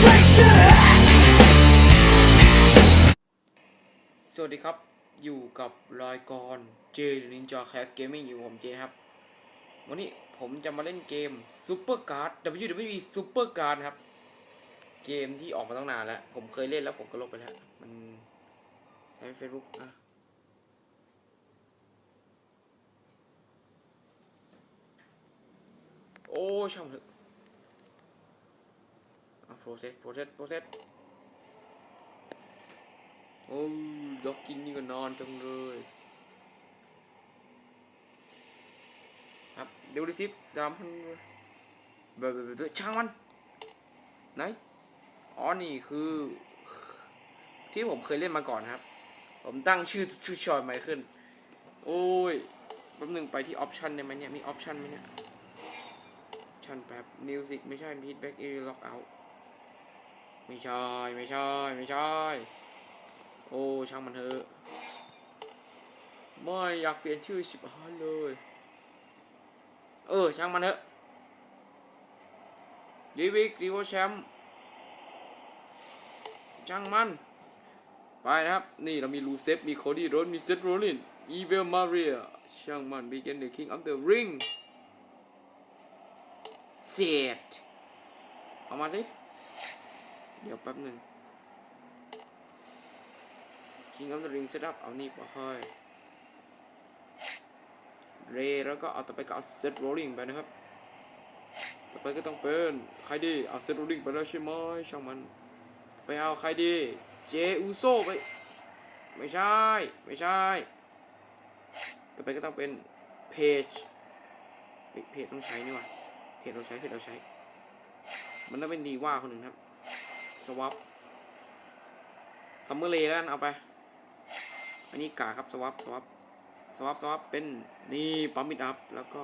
สวัสดีครับ อยู่กับรายการเจนินจาแคสเกมมิ่งอยู่ผมเจนะครับ วันนี้ผมจะมาเล่นเกม Super Card WWE Super Card ครับ เกมที่ออกมาตั้งนานแล้ว ผมเคยเล่นแล้วผมก็ลบไปแล้ว มันใช้ Facebook อะโอ้ช่างมันเถอะ process process process โอ้ยดอกกินนี่ก็นอนจังเลยครับเดี๋ยวรีซิฟสามพันแบบแบบช่างมันไหนอ๋อนี่คือ ที่ผมเคยเล่นมาก่อนครับ ผมตั้งชื่อชื่อชอยไมเคิลโอ้ยแป๊บหนึงไปที่ออปชันได้ไหมเนี่ย มีออปชันไหมเนี่ย ชันแป๊บมิวสิกไม่ใช่พีทแบ็กเอล็อกเอาท์ ไม่ใช่ไม่ใช่ไม่ใช่ โอ้ช่างมันเถอะไม่อยากเปลี่ยนชื่อชิบห้าเลย เออช่างมันเถอะดีวิกรีโวแชมป์ช่างมัน ไปนะครับ นี่เรามีลูเซฟมีโคดี้โรนมีเซตโรลินอีเวลมาเรียช่างมัน begin the king of the ring เสียดเอามาสิ เดี๋ยวแป๊บหนึ่ง King of the Ring Setup เอานี่ไปให้เรแล้วก็เอาต่อไปก็เอาเซตโรลลิงไปนะครับ ต่อไปก็ต้องเป็นใครดีเอาเซตโรลลิงไปแล้วใช่ไหมช่างมัน ไปเอาใครดี เจอูโซไป ไม่ใช่ ไม่ใช่ ต่อไปก็ต้องเป็นเพจเฮ้ยเพจต้องใช้นี่ว่าเพจเราใช้เพจเราใช้ มันต้องเป็นดีว่าคนหนึ่งครับ สวอปซัมเมอร์เลแล้วกันเอาไป อันนี้กาครับสวอปสวอปสวอปสวอปเป็นนี่ปั๊มมิดอัพแล้วก็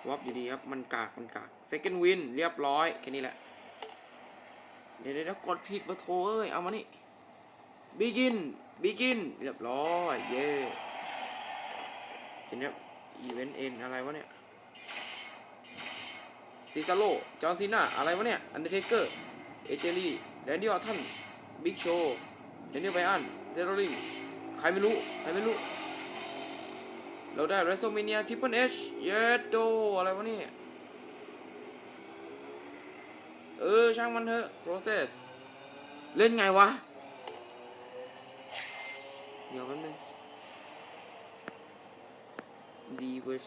สวอปอยู่ดีครับ มันกากมันกาก second win เรียบร้อย แค่นี้แหละ เดี๋ยวเดี๋ยวกดผิดมาโทรเอ้ย เอามานี่ begin begin เรียบร้อย เย้ทีนี้ event end อะไรวะเนี่ยซิซาโลจอห์นซีน่าอะไรวะเนี่ย อันเดอร์เทเกอร์ เอเจลี่แดนดี้ออทันบิ๊กโชว์เดนนิลไบอันเซโรลิงใครไม่รู้ ใครไม่รู้ เราได้ w r e s t l e m a n i a Triple H เยโดอะไรวะนี่ เออ ช่างมันเถอะ process เล่นไงวะ เดี๋ยวแป๊บนึงดีเวส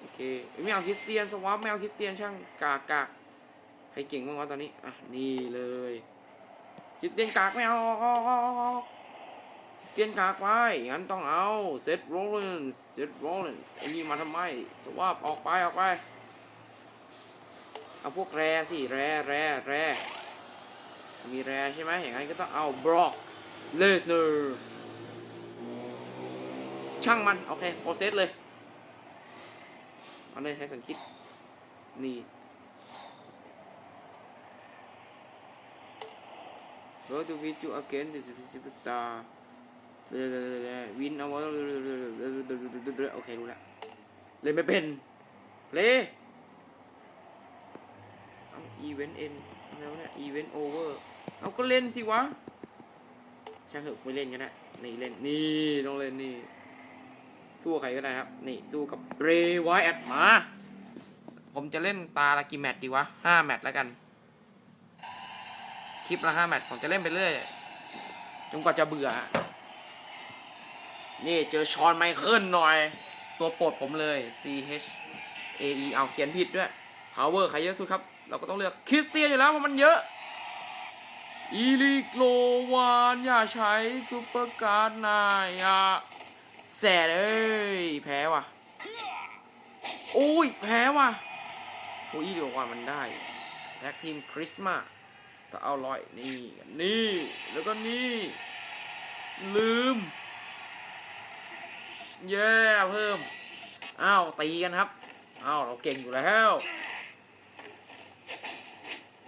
โอเค ไม่เอาคริสเตียน สวอปไม่เอาคริสเตียนช่างกากกาก ครเก่งบ้างวะตอนนี้ อะ นี่เลยคริสเตียนกากไม่เอาเตียนกากไป งั้นต้องเอาเซตโรลเลนส์เซตโรลเลนส์ไอ้นี่มาทำไม สวอปออกไป ออกไป เอาพวกแร่สิ แร่แร่แร่มีแร่ใช่ไหมอย่างนั้นก็ต้องเอาบล็อกเลสเนอร์ช่างมัน โอเคโปรเซสเลย เอาเลยให้สังคิด นี่ Go to beat you again this is superstar วินเอาไว้โอเครู้แล้วเล่นไม่เป็นเลเอาอีเวนต์เอ็นอะไรวเนี่ยอีเวนต์โอเวอร์เอาก็เล่นสิวะช่างเถอะไม่เล่นกันนะนี่เล่นนี่ต้องเล่นนี่ สู้ใครก็ได้ครับ นี่สู้กับเรย์ไวแอดมา ผมจะเล่นตาละกี่แมตช์ดีวะห้าแมตช์แล้วกัน คลิปละห้าแมตช์ผมจะเล่นไปเรื่อยจนกว่าจะเบื่อ นี่เจอชอนไมเคิลหน่อย ตัวโปรดผมเลย C H A E เอาเขียนผิดด้วย power ใครเยอะสุดครับ เราก็ต้องเลือกคริสเตียนอยู่แล้วเพราะมันเยอะอีลิโลวานอย่าใช้ซูเปอร์การ์ดนายอะแสดเอ้ยแพ้ว่ะโอ้ย แพ้ว่ะโอ้ยอีลิกโลวานมันได้แท็กทีมคริสต์มา ก็เอาลอยนี่ นี่ แล้วก็นี่ ลืม เย้เพิ่ม อ้าวตีกันครับ อ้าวเราเก่งอยู่แล้ว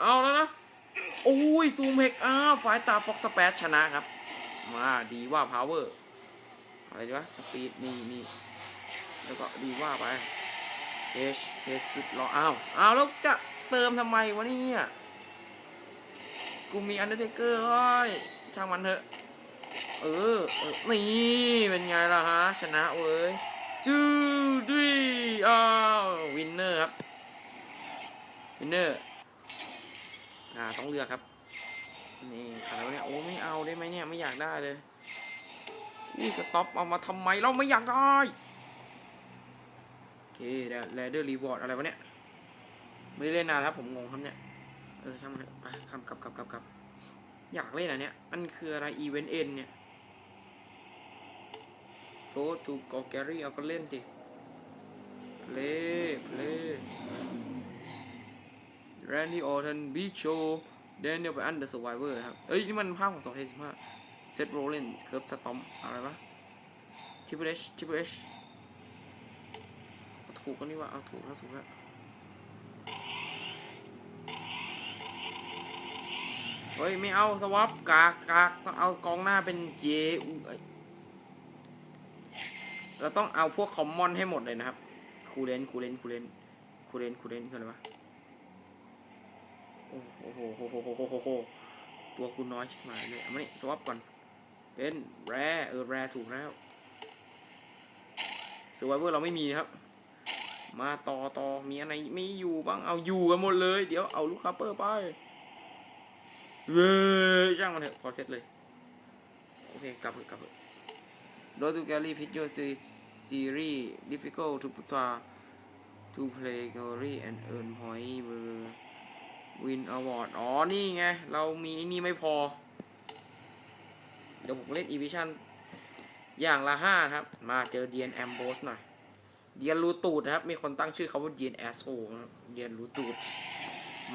เอาแล้วนะโอ้ยซูมเฮกอ้าวฝ่ายตาฟ็อกสเปซชนะครับ มาดีว่าพาวเวอร์อะไรดีวะสปีดนี่นี่แล้วก็ดีว่าไปเอชเอชสุดรออ้าวอ้าวแล้วจะเติมทำไมวะเนี่ย กูมีอันเดอร์เทเกอร์เฮ้ยช่างมันเถอะ เออเออนี่เป็นไงล่ะฮะ ชนะเว้ยจูดีอ้าววินเนอร์ครับ วินเนอร์ อ่า ต้องเลือกครับ นี่อะไรวะเนี่ย โอ้ ไม่เอาได้ไหมเนี่ย ไม่อยากได้เลย นี่สต็อปเอามาทำไม เราไม่อยากได้ โอเคแลเดอร์รีวอร์ดอะไรวะเนี่ย ไม่ได้เล่นนานแล้วผมงงครับเนี่ย เออช่างมันไปกลับกลับกลับกลับอยากเล่นอันเนี้ยมันคืออะไรอีเวนต์เอ็นเนี่ยโรทูกอแกรี่เอาก็เล่นสิเพลย์เพลย์แรนดี้ออร์ทันบิ๊กโชว์เดนเนียลไปอันเดอร์สไวเวอร์ครับ เอ้ย นี่มันภาพของ2015เซตโรเลนเคิร์ฟสตอมอะไรวะทิปเปิลเอชทิปเปิลเอชถูกกันนี่ว่าเอาถูกแล้วถูกแล้ว เฮ้ย ไม่เอาสวับกากกากต้องเอากองหน้าเป็นเจอูเราต้องเอาพวกคอมมอนให้หมดเลยนะครับ คูเลนคูเลนคูเลนคูเลนคูเลนคืออะไรวะโอ้โหโหโหโหโหโหโหตัวกูน้อยชิบหายเลยเอามานี่สวับก่อน เป็นแร่เออแร่ถูกแล้วสว i เวอร์เราไม่มีนะครับ มาต่อต่อมีอะไรไม่อยู่บ้างเอาอยู่กันหมดเลย เดี๋ยวเอาลูกค้าเปอร์ไป เว้ยช่างมันเถอะพอเสร็จเลย โอเค กลับเถอะกลับเถอะ Go to gallery pick your se- series difficult to put to play gallery and earn point Win- win award อ๋อ นี่ไง เรามีไอ้นี่ไม่พอ เดี๋ยวผมเล่น e v i s i o n อย่างละห้าครับ มาเจอเดียนแอมโบสหน่อย เดียนรูตูดนะครับ มีคนตั้งชื่อเขาว่าเดียนแอสโนะครับเดียนรูตูด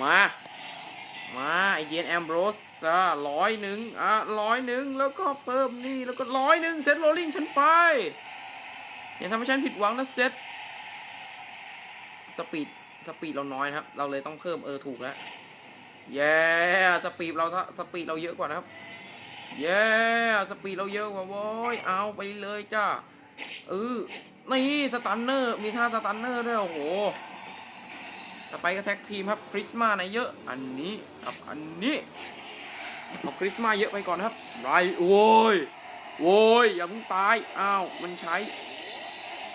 มา มาไอเย็นแอมโบรสอะร้อยหนึ่งอะร้อยหนึ่งแล้วก็เพิ่มนี่แล้วก็ร้อยหนึ่งเซตโรลลิงฉันไป อย่าทำให้ฉันผิดหวังนะเซตสปีดสปีดเราน้อยนะครับ เราเลยต้องเพิ่มเออถูกแล้วเย้สปีดเราสปีดเราเยอะกว่านะครับเย้สปีดเราเยอะกว่าโว้ยเอาไปเลยจ้าเออนี่สตันเนอร์มีท่าสตันเนอร์ด้วยโอ้โห ต่อไปก็แท็กทีมครับคริสมาในเยอะ อันนี้กับอันนี้เอาคริสมาเยอะไปก่อนนะครับไรโว้ยโว้ยอย่าเพิ่งตายอ้าวมันใช้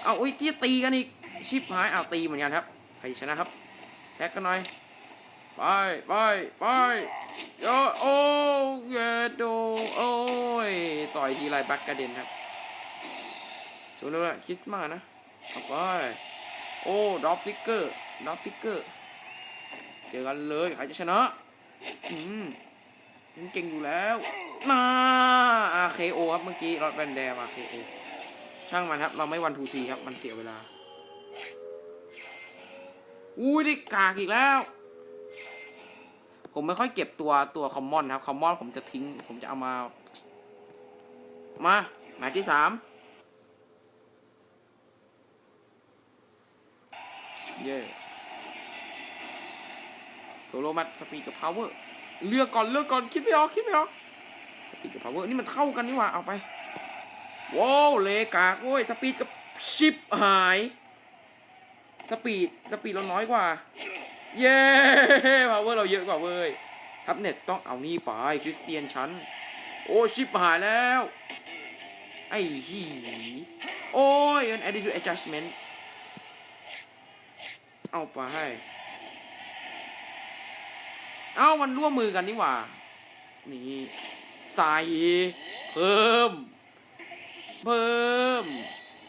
เอาอุ้ยจี้ตีกันอีกชิบหายอ้าวตีเหมือนกันครับใครชนะครับ แท็กกันหน่อยไปไปไปเยอะโอ้เยโดโอ้ยต่อยทีไรบักกระเด็นครับชวนเลยว่าคริสมานะเอาไปโอ้ดรอปซิกเกอร์ ดอฟฟิกเกอร์ เจอกันเลย ใครจะชนะอืมยังเก่งอยู่แล้ว มาอาเคโอครับเมื่อกี้รอดแบนแดมาเคโอช่างมันครับ เราไม่วันทูทีครับ มันเสียเวลา อุ้ยได้กากอีกแล้ว ผมไม่ค่อยเก็บตัวตัวคอมมอนครับ คอมมอนผมจะทิ้ง ผมจะเอามา มาหมายที่สามเย่โซ โลแมทสปีดกับพาวเวอร์เลือกก่อนเลือกก่อนคิดไม่ออกคิดไม่ออกสปีดกับพาวเวอร์นี่มันเท่ากันนี่หว่าเอาไปว้าวเลกากโว้ยสปีดกับชิปหายสปีดสปีดเราน้อยกว่า เย้พาวเวอร์เราเยอะกว่าเว้ยทับเน็ตต้องเอานี่ไปคริสเตียนชั้นโอ้ชิปหายแล้ว ไอ้หีโอ้ย an attitude adjustment เอาไปให้ เอามันร่วมมือกันนี่หว่า นี่ใส่เพิ่ม เพิ่ม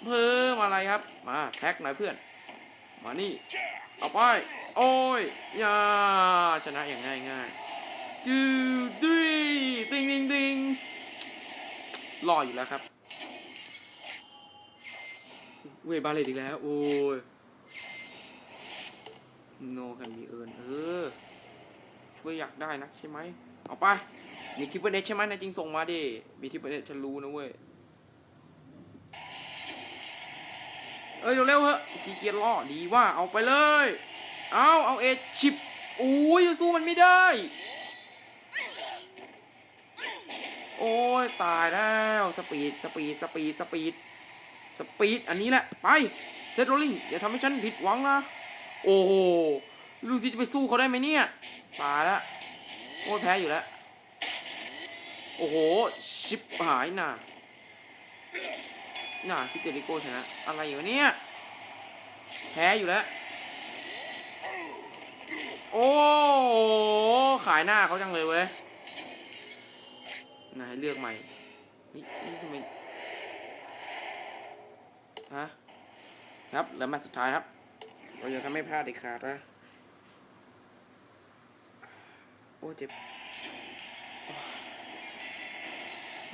เพิ่มอะไรครับ มาแท็กหน่อยเพื่อน มานี่เอาไป โอ้ยอย่าชนะอย่างง่ายง่ายจูดุยติงติงติงรออยู่แล้วครับ เวบาเลตอีกแล้ว โอ้ยโนกันมีเอิญเออ ช่วยอยากได้นะใช่ไหมเอาไปมีทิปเปิลเอใช่ไหมนายจริงส่งมาดิมีทิปเปิลเอฉันรู้นะเว้ยเอ้ยเร็วๆเถอะขี้เกียจล่อดีว่าเอาไปเลย เอาเอาเอชิปอุ้ยสู้มันไม่ได้ โอ้ยตายแล้วสปีดสปีดสปีดสปีดสปีดอันนี้แหละ ไปเซตโรลลิงอย่าทำให้ฉันผิดหวังนะ โอ้โห ลูกที่จะไปสู้เขาได้ไหมเนี่ยตายแล้วโอ้แพ้อยู่แล้ว โอ้โห ชิปหายน่ะน่ะคิเจริโกชนะ อะไรอยู่เนี่ย แพ้อยู่แล้ว โอ้โหขายหน้าเขาจังเลยเว้ยนายเลือกใหม่เฮ้ยนี่ทำไมฮะครับ แล้วมตช์สุดท้ายครับ เราจะทำให้พลาดเด็ดขาดนะ โอ้เจ็บ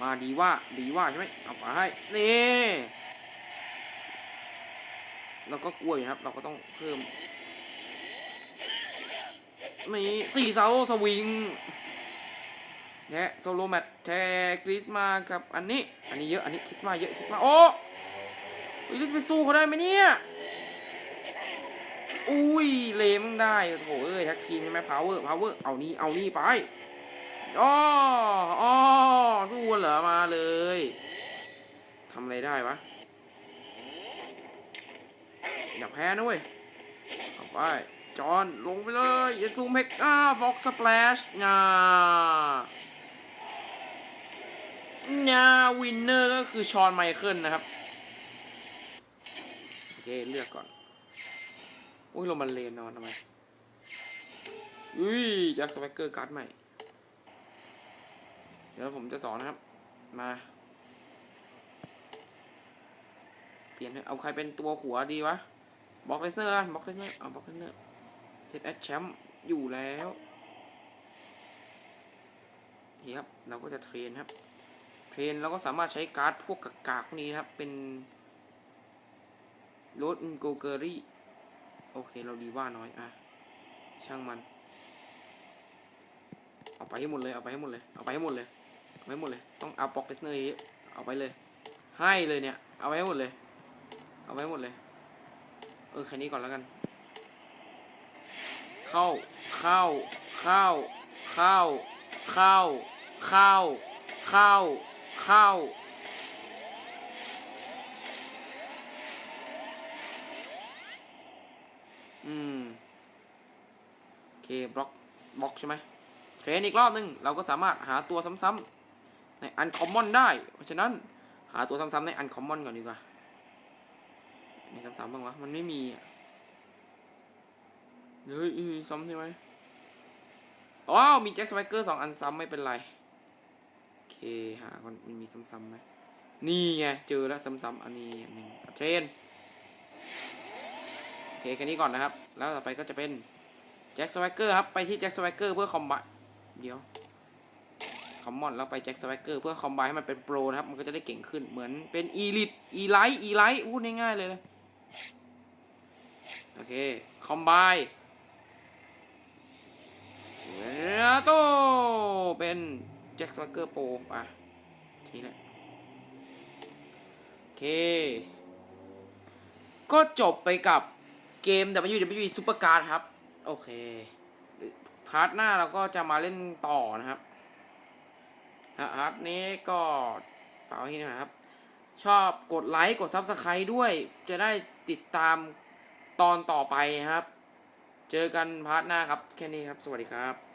มาดีว่า ดีว่าใช่ไหมเอาไปให้ นี่เราก็กลัวอยู่ครับ เราก็ต้องเพิ่มมีสี่เสาสวิงแทะโซโลแมตแทะกริสมากับอันนี้ อันนี้เยอะ อันนี้คิดมาเยอะคิดมาโอ้ยเราจะไปสู้เขาได้ไหมเนี่ย อุ้ยเลมงได้โอ้โหเอ้ยแท็กทีมใช่ไหมพาวเวอร์พาวเวอร์เอานี่เอานี่ไปอ๋ออ๋อสู้กันเหรอมาเลยทำอะไรได้วะอย่าแพ้นะเว้ยเอาไปจอนลงไปเลยอย่าซูมเมกอ่าฟ็อกสเปลชงางาวินเนอร์ก็คือชอนไมเคิลนะครับ โอเค เลือกก่อน อุ้ยลงมาเลนนอนทำไมอุ้ยแจ็คสเปกเกอร์การ์ดใหม่ เดี๋ยวผมจะสอนนะครับ มา เปลี่ยนเอาใครเป็นตัวหัวดีวะบ็อกเลสเนอร์บล็อกเลสเนอร์เอาบ็อกเลสเนอร์เซตแอดแชมป์อยู่แล้วนี่ครับเราก็จะเทรนครับ เทรนเราก็สามารถใช้การ์ดพวกกากๆพวกนี้นะครับ เป็นโรดอินโกเกอรี่ โอเคเราดีว่าน้อยอะช่างมัน เอาไปให้หมดเลยเอาไปให้หมดเลยเอาไปให้หมดเลยเอาไปหมดเลยต้องเอาบ็อกเลสเนอร์เยอะเอาไปเลย ให้เลยเนี่ย เอาไปให้หมดเลย เอาไปให้หมดเลย เออแค่นี้ก่อนแล้วกัน เข้าเข้าเข้าเข้าเข้าเข้าเข้าเข้า อืม โอเค บล็อกบล็อกใช่ไหมเทรนอีกรอบนึงเราก็สามารถหาตัวซ้ำๆในอันคอมมอนได้ เพราะฉะนั้นหาตัวซ้ำๆในอันคอมมอนก่อนดีกว่าในซ้ำๆบ้างวะมันไม่มีเฮ้ยซ้ำใช่ไหมอ๋อมีแจ็คสไปเกอร์สองอันซ้ำไม่เป็นไรโอเคหาก่อนมันมีซ้ำๆไหมนี่ไงเจอแล้วซ้ำๆอันนี้อันหนึ่งเทรนโอเคแค่นี้ก่อนนะครับ แล้วต่อไปก็จะเป็น แจ็คสวเกอร์ครับ ไปที่แจ็คสวเกอร์เพื่อคอมบะเดี๋ยวคอมมอนแล้วไปแจ็คสวเกอร์เพื่อคอมบให้มันเป็นโปรนะครับ มันก็จะได้เก่งขึ้นเหมือนเป็นอีลิทอีไลท์อีไลท์พูดง่ายๆเลยนะโอเค คอมบแล้วโตเป็นแจ็คสวเกอร์โปรไปทีละโอเค ก็จบไปกับเกม WWE Supercard ครับ โอเค พาร์ทหน้าเราก็จะมาเล่นต่อนะครับฮะพาร์ทนี้ก็ฝากไว้ที่นี่นะครับ ชอบกดไลค์กด Subscribe ด้วย จะได้ติดตามตอนต่อไปนะครับ เจอกันพาร์ทหน้าครับ แค่นี้ครับ สวัสดีครับ